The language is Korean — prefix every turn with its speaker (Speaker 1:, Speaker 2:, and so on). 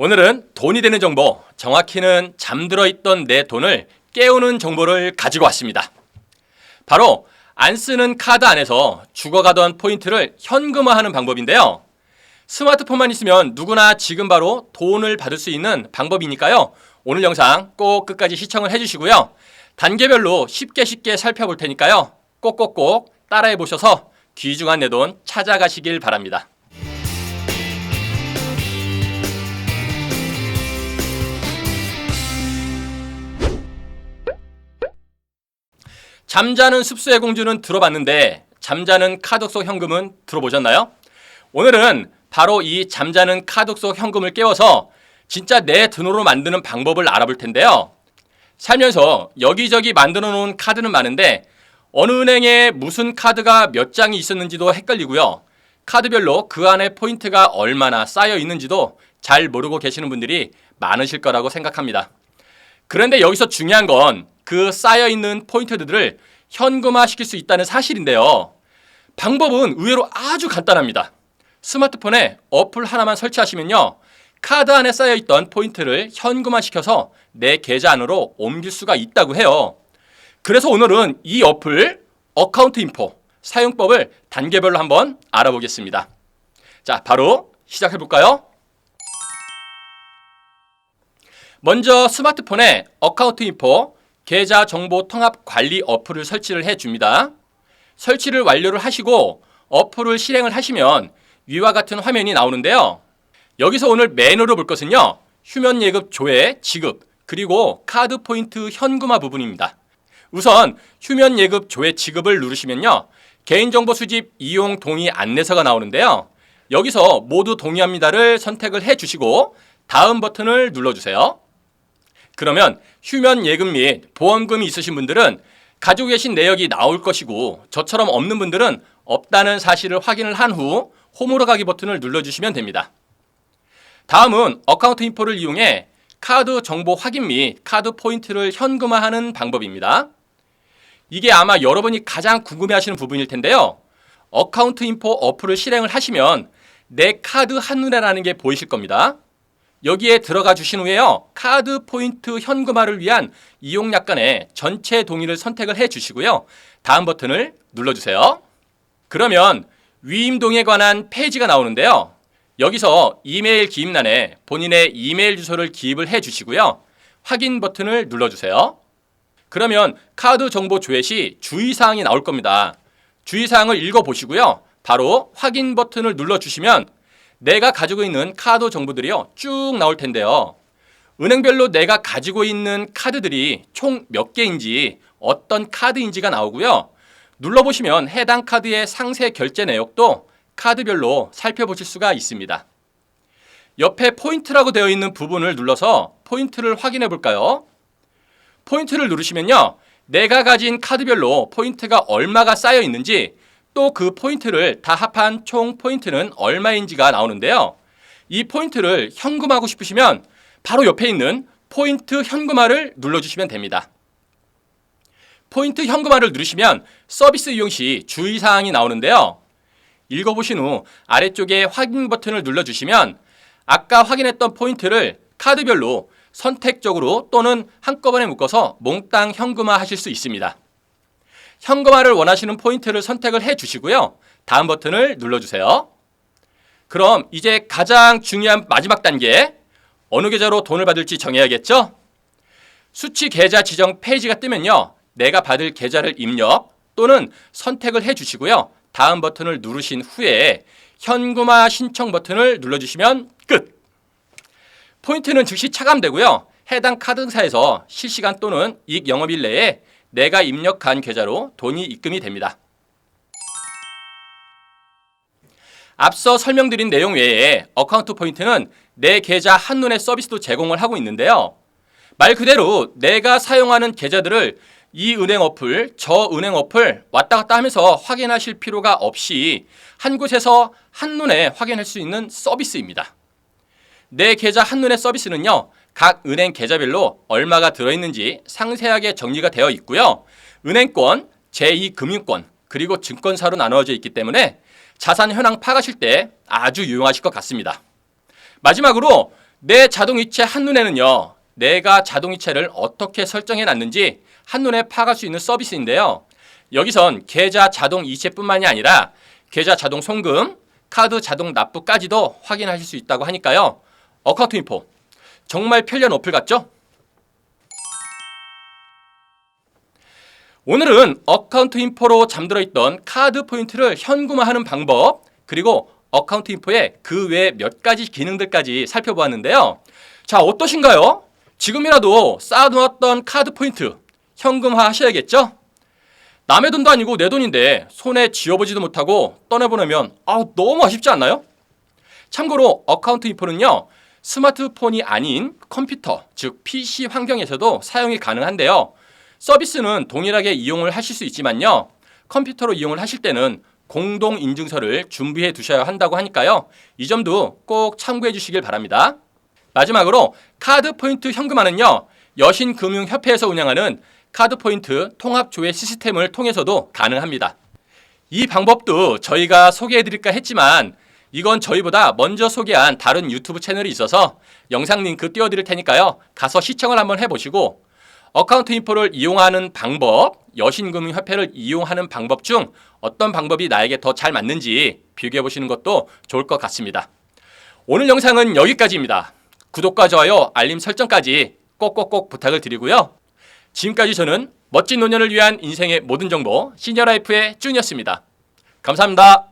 Speaker 1: 오늘은 돈이 되는 정보, 정확히는 잠들어 있던 내 돈을 깨우는 정보를 가지고 왔습니다. 바로 안 쓰는 카드 안에서 죽어가던 포인트를 현금화하는 방법인데요. 스마트폰만 있으면 누구나 지금 바로 돈을 받을 수 있는 방법이니까요. 오늘 영상 꼭 끝까지 시청을 해주시고요. 단계별로 쉽게 쉽게 살펴볼 테니까요. 꼭꼭꼭 따라해 보셔서 귀중한 내 돈 찾아가시길 바랍니다. 잠자는 숲수의 공주는 들어봤는데 잠자는 카드 속 현금은 들어보셨나요? 오늘은 바로 이 잠자는 카드 속 현금을 깨워서 진짜 내 돈으로 만드는 방법을 알아볼 텐데요. 살면서 여기저기 만들어 놓은 카드는 많은데 어느 은행에 무슨 카드가 몇 장이 있었는지도 헷갈리고요. 카드별로 그 안에 포인트가 얼마나 쌓여 있는지도 잘 모르고 계시는 분들이 많으실 거라고 생각합니다. 그런데 여기서 중요한 건 그 쌓여 있는 포인트들을 현금화 시킬 수 있다는 사실인데요. 방법은 의외로 아주 간단합니다. 스마트폰에 어플 하나만 설치하시면요. 카드 안에 쌓여 있던 포인트를 현금화 시켜서 내 계좌 안으로 옮길 수가 있다고 해요. 그래서 오늘은 이 어플 어카운트 인포 사용법을 단계별로 한번 알아보겠습니다. 자, 바로 시작해 볼까요? 먼저 스마트폰에 어카운트 인포 계좌 정보 통합 관리 어플을 설치를 해 줍니다. 설치를 완료를 하시고 어플을 실행을 하시면 위와 같은 화면이 나오는데요. 여기서 오늘 메뉴로 볼 것은요. 휴면 예급 조회, 지급, 그리고 카드 포인트 현금화 부분입니다. 우선 휴면 예급 조회 지급을 누르시면요. 개인정보 수집 이용 동의 안내서가 나오는데요. 여기서 모두 동의합니다를 선택을 해 주시고 다음 버튼을 눌러 주세요. 그러면 휴면 예금 및 보험금이 있으신 분들은 가지고 계신 내역이 나올 것이고 저처럼 없는 분들은 없다는 사실을 확인을 한 후 홈으로 가기 버튼을 눌러주시면 됩니다. 다음은 어카운트 인포를 이용해 카드 정보 확인 및 카드 포인트를 현금화하는 방법입니다. 이게 아마 여러분이 가장 궁금해하시는 부분일 텐데요. 어카운트 인포 어플을 실행을 하시면 내 카드 한눈에라는 게 보이실 겁니다. 여기에 들어가 주신 후에요. 카드 포인트 현금화를 위한 이용 약관의 전체 동의를 선택을 해 주시고요. 다음 버튼을 눌러 주세요. 그러면 위임 동의에 관한 페이지가 나오는데요. 여기서 이메일 기입란에 본인의 이메일 주소를 기입을 해 주시고요. 확인 버튼을 눌러 주세요. 그러면 카드 정보 조회 시 주의사항이 나올 겁니다. 주의사항을 읽어 보시고요. 바로 확인 버튼을 눌러 주시면 내가 가지고 있는 카드 정보들이요 쭉 나올 텐데요. 은행별로 내가 가지고 있는 카드들이 총 몇 개인지 어떤 카드인지가 나오고요. 눌러보시면 해당 카드의 상세 결제 내역도 카드별로 살펴보실 수가 있습니다. 옆에 포인트라고 되어 있는 부분을 눌러서 포인트를 확인해 볼까요? 포인트를 누르시면요. 내가 가진 카드별로 포인트가 얼마가 쌓여 있는지 또 그 포인트를 다 합한 총 포인트는 얼마인지가 나오는데요. 이 포인트를 현금하고 싶으시면 바로 옆에 있는 포인트 현금화를 눌러주시면 됩니다. 포인트 현금화를 누르시면 서비스 이용 시 주의사항이 나오는데요. 읽어보신 후 아래쪽에 확인 버튼을 눌러주시면 아까 확인했던 포인트를 카드별로 선택적으로 또는 한꺼번에 묶어서 몽땅 현금화 하실 수 있습니다. 현금화를 원하시는 포인트를 선택을 해 주시고요. 다음 버튼을 눌러주세요. 그럼 이제 가장 중요한 마지막 단계 어느 계좌로 돈을 받을지 정해야겠죠? 수취 계좌 지정 페이지가 뜨면요. 내가 받을 계좌를 입력 또는 선택을 해 주시고요. 다음 버튼을 누르신 후에 현금화 신청 버튼을 눌러주시면 끝! 포인트는 즉시 차감되고요. 해당 카드사에서 실시간 또는 이익 영업일 내에 내가 입력한 계좌로 돈이 입금이 됩니다. 앞서 설명드린 내용 외에 어카운트 포인트는 내 계좌 한눈에 서비스도 제공을 하고 있는데요. 말 그대로 내가 사용하는 계좌들을 이 은행 어플, 저 은행 어플 왔다 갔다 하면서 확인하실 필요가 없이 한 곳에서 한눈에 확인할 수 있는 서비스입니다. 내 계좌 한눈에 서비스는요. 각 은행 계좌별로 얼마가 들어있는지 상세하게 정리가 되어 있고요. 은행권, 제2금융권, 그리고 증권사로 나누어져 있기 때문에 자산 현황 파악하실 때 아주 유용하실 것 같습니다. 마지막으로 내 자동이체 한눈에는요. 내가 자동이체를 어떻게 설정해 놨는지 한눈에 파악할 수 있는 서비스인데요. 여기선 계좌 자동 이체뿐만이 아니라 계좌 자동 송금, 카드 자동 납부까지도 확인하실 수 있다고 하니까요. 어카운트 인포 정말 편리한 어플 같죠? 오늘은 어카운트 인포로 잠들어 있던 카드 포인트를 현금화하는 방법 그리고 어카운트 인포의 그 외 몇 가지 기능들까지 살펴보았는데요. 자 어떠신가요? 지금이라도 쌓아두었던 카드 포인트 현금화 하셔야겠죠? 남의 돈도 아니고 내 돈인데 손에 쥐어보지도 못하고 떠내보내면 아 너무 아쉽지 않나요? 참고로 어카운트 인포는요 스마트폰이 아닌 컴퓨터 즉 PC 환경에서도 사용이 가능한데요. 서비스는 동일하게 이용을 하실 수 있지만요. 컴퓨터로 이용을 하실 때는 공동 인증서를 준비해 두셔야 한다고 하니까요. 이 점도 꼭 참고해 주시길 바랍니다. 마지막으로 카드 포인트 현금화는요. 여신금융협회에서 운영하는 카드 포인트 통합 조회 시스템을 통해서도 가능합니다. 이 방법도 저희가 소개해 드릴까 했지만 이건 저희보다 먼저 소개한 다른 유튜브 채널이 있어서 영상 링크 띄워 드릴 테니까요. 가서 시청을 한번 해 보시고 어카운트 인포를 이용하는 방법, 여신금융협회를 이용하는 방법 중 어떤 방법이 나에게 더 잘 맞는지 비교해 보시는 것도 좋을 것 같습니다. 오늘 영상은 여기까지입니다. 구독과 좋아요, 알림 설정까지 꼭꼭꼭 부탁을 드리고요. 지금까지 저는 멋진 노년을 위한 인생의 모든 정보 시니어라이프의 쭈니였습니다. 감사합니다.